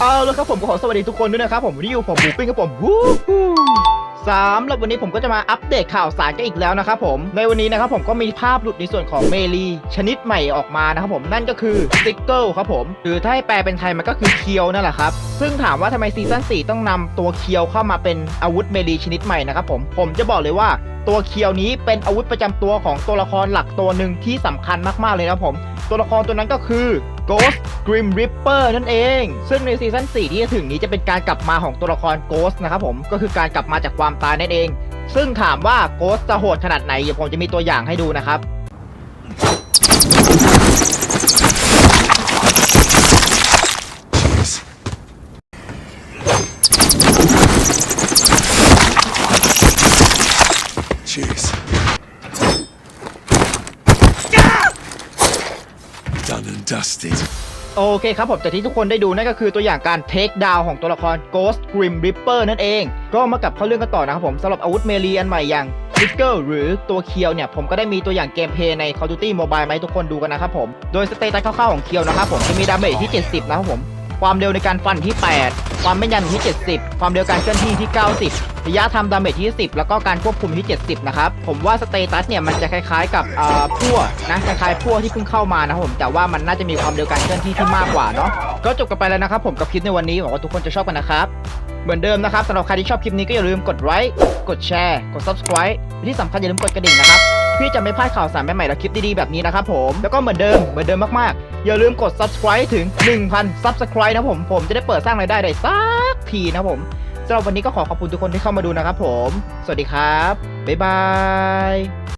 เอาล้วครับผมก็ขอสวัสดีทุกคนด้วยนะครับผมวันนี้อยู่ผมบูปิ้งครับผมวู้ฮู้สามแล้ววันนี้ผมก็จะมาอัปเดตข่าวสารกันอีกแล้วนะครับผมในวันนี้นะครับผมก็มีภาพหลุดในส่วนของเมลีชนิดใหม่ออกมานะครับผมนั่นก็คือสติกเกิลครับผมหรือถ้าให้แปลเป็นไทยมันก็คือเคียวนั่นแหละครับซึ่งถามว่าทำไมซีซั่น4ต้องนำตัวเคียวเข้ามาเป็นอาวุธเมลีชนิดใหม่นะครับผมผมจะบอกเลยว่าตัวเคียวนี้เป็นอาวุธประจำตัวของตัวละครหลักตัวหนึ่งที่สำคัญมากๆเลยนะครับผม ตัวละครตัวนั้นก็คือ Ghost Grim Reaper นั่นเอง ซึ่งในซีซั่น4ที่จะถึงนี้จะเป็นการกลับมาของตัวละคร Ghost นะครับผม ก็คือการกลับมาจากความตายนั่นเอง ซึ่งถามว่า Ghost จะโหดขนาดไหน เดี๋ยวผมจะมีตัวอย่างให้ดูนะครับ dusted. โอเคครับผมแต่ที่ทุกคนได้ดูนั่นก็คือตัวอย่างการเทคดาวของตัวละคร Ghost Grim Reaper นั่นเอง ก็มากับเข้าเรื่องกันต่อนะครับผมสำหรับอาวุธเมลีอันใหม่อย่าง b ิกเกอร์หรือตัวเคียวเนี่ย ผมก็ได้มีตัวอย่างเกมเพย์ใน Call of Duty Mobile มาให้ทุกคนดูกันนะครับผม โดยสเตตัสคร่าวๆของเคียวนะครับผมจะมีดาเมจที่ 70 นะครับผม ความเร็วในการฟันที่ 8 ความแม่นยำที่ 70 ความเร็วการเคลื่อนที่ที่ 90 ระยะทำดาเมจที่ 10 แล้วก็การควบคุมที่ 70 นะครับ ผมว่าสเตตัสเนี่ยมันจะคล้ายๆกับเอ่อพั่วนะคล้ายๆพั่วที่เพิ่งเข้ามานะครับผมแต่ว่ามันน่าจะมีความเร็วการเคลื่อนที่ที่มากกว่าเนาะก็จบกันไปแล้วนะครับผมกับคลิปในวันนี้หวังว่าทุกคนจะชอบกันนะครับ เหมือนเดิมนะครับสำหรับใครที่ชอบคลิปนี้ก็อย่าลืมกดไลค์กดแชร์กด subscribe ที่สำคัญอย่าลืมกดกระดิ่งนะครับเพื่อจะไม่พลาดข่าวสารใหม่ๆและคลิปดีๆแบบนี้นะครับผมแล้วก็เหมือนเดิมเหมือนเดิมมากๆ อย่าลืมกด subscribe ถึง 1,000 subscribe นะผมผมจะได้เปิดสร้างรายได้ได้สักทีนะผมสำหรับวันนี้ก็ขอขอบคุณทุกคนที่เข้ามาดูนะครับผม สวัสดีครับบ๊ายบาย